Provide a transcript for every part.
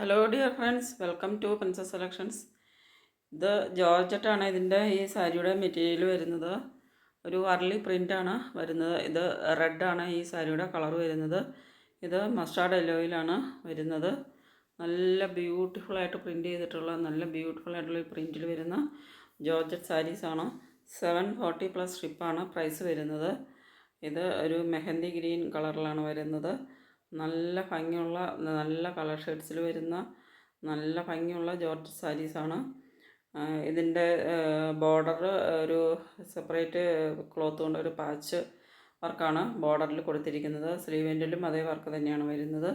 Hello dear friends welcome to princess selections ഇത് ജോർജറ്റാണ് ഇതിന്റെ ഈ സാരിയുടെ മെറ്റീരിയൽ വരുന്നത്. ഒരു അർലി പ്രിന്റാണ് വരുന്നത്. ഇത് റെഡാണ് ഈ സാരിയുടെ കളർ വരുന്നത്. ഇത് മസ്റ്റാർഡ് എല്ലോയിലാണ് വരുന്നത്. നല്ല ബ്യൂട്ടിഫുൾ ആയിട്ട് പ്രിന്റ് ചെയ്തിട്ടുള്ള നല്ല ബ്യൂട്ടിഫുൾ ആയിട്ടുള്ള പ്രിന്റിൽ വരുന്ന ജോർജറ്റ് സാരീസാണ് സെവൻ ഫോർട്ടി പ്ലസ് ഷിപ്പാണ് പ്രൈസ് വരുന്നത്. ഇത് ഒരു മെഹന്തി ഗ്രീൻ കളറിലാണ് വരുന്നത്. നല്ല ഭംഗിയുള്ള നല്ല കളർ ഷെയ്ഡ്സിൽ വരുന്ന നല്ല ഭംഗിയുള്ള ജോർജ് സാരീസാണ് ഇതിന്റെ ബോർഡർ ഒരു സെപ്പറേറ്റ് ക്ലോത്ത് കൊണ്ട് ഒരു പാച്ച് വർക്കാണ് ബോർഡറിൽ കൊടുത്തിരിക്കുന്നത്. സ്ലീവെന്റിലും അതേ വർക്ക് തന്നെയാണ് വരുന്നത്.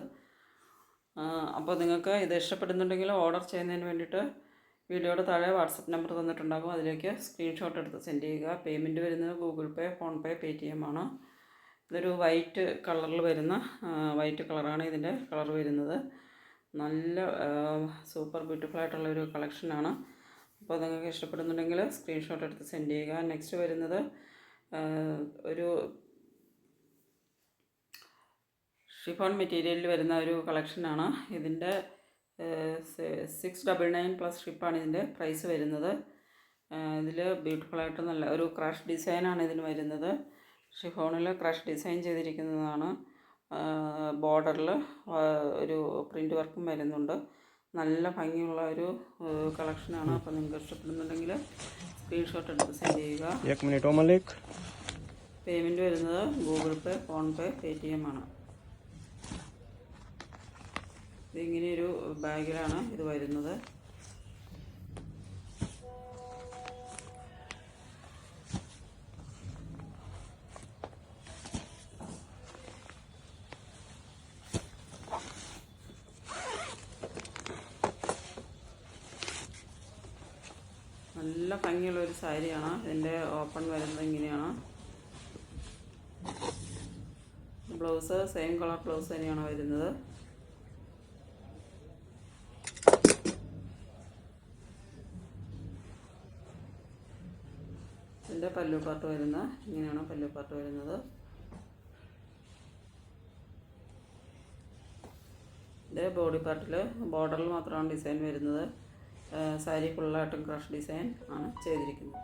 അപ്പോൾ നിങ്ങൾക്ക് ഇത് ഇഷ്ടപ്പെടുന്നുണ്ടെങ്കിൽ ഓർഡർ ചെയ്യുന്നതിന് വേണ്ടിയിട്ട് വീഡിയോയുടെ താഴെ വാട്സപ്പ് നമ്പർ തന്നിട്ടുണ്ടാകും. അതിലേക്ക് സ്ക്രീൻഷോട്ട് എടുത്ത് സെൻഡ് ചെയ്യുക. പേയ്മെന്റ് വരുന്നത് ഗൂഗിൾ പേ ഫോൺപേ പേ ടി എം ആണ്. ഇതൊരു വൈറ്റ് കളറിൽ വരുന്ന വൈറ്റ് കളറാണ് ഇതിന്റെ കളർ വരുന്നത്. നല്ല സൂപ്പർ ബ്യൂട്ടിഫുൾ ആയിട്ടുള്ള ഒരു കളക്ഷനാണ് അപ്പോൾ നിങ്ങൾക്ക് ഇഷ്ടപ്പെടുന്നുണ്ടെങ്കിൽ സ്ക്രീൻഷോട്ട് എടുത്ത് സെൻഡ് ചെയ്യുക. നെക്സ്റ്റ് വരുന്നത് ഒരു ഷിഫോൺ മെറ്റീരിയലിൽ വരുന്ന ഒരു കളക്ഷനാണ് ഇതിന്റെ സിക്സ് ഡബിൾ നയൻ പ്ലസ് ഷിപ്പാണ് ഇതിന്റെ പ്രൈസ് വരുന്നത്. ഇതിൽ ബ്യൂട്ടിഫുള്ളായിട്ട് നല്ല ഒരു ക്രാഷ് ഡിസൈനാണ് ഇതിന് വരുന്നത്. ഷിഫോണിൽ ക്രഷ് ഡിസൈൻ ചെയ്തിരിക്കുന്നതാണ്. ബോർഡറിൽ ഒരു പ്രിന്റ് വർക്കും വരുന്നുണ്ട്. നല്ല ഭംഗിയുള്ള ഒരു കളക്ഷനാണ്. അപ്പോൾ നിങ്ങൾക്ക് ഇഷ്ടപ്പെടുന്നുണ്ടെങ്കിൽ സ്ക്രീൻഷോട്ട് എടുത്ത് സെൻഡ് ചെയ്യുക. പേയ്മെന്റ് വരുന്നത് ഗൂഗിൾ പേ ഫോൺപേ പേ ടി എം ആണ് ഇതിങ്ങനെയൊരു ബാഗിലാണ് ഇത് വരുന്നത്. നല്ല ഭംഗിയുള്ള ഒരു സാരിയാണ്. ഇതിന്റെ ഓപ്പൺ വരുന്നത് ഇങ്ങനെയാണ്. ബ്ലൗസ് സെയിം കളർ ബ്ലൗസ് തന്നെയാണ് വരുന്നത്. ഇതിന്റെ പല്ലു പാർട്ട് വരുന്ന ഇങ്ങനെയാണ് പല്ലു പാർട്ട് വരുന്നത് ഇതിന്റെ ബോഡി പാർട്ടിൽ ബോർഡറിൽ മാത്രമാണ് ഡിസൈൻ വരുന്നത്. സാരി ഫുള്ളായിട്ടും ക്രഷ് ഡിസൈൻ ആണ് ചെയ്തിരിക്കുന്നത്.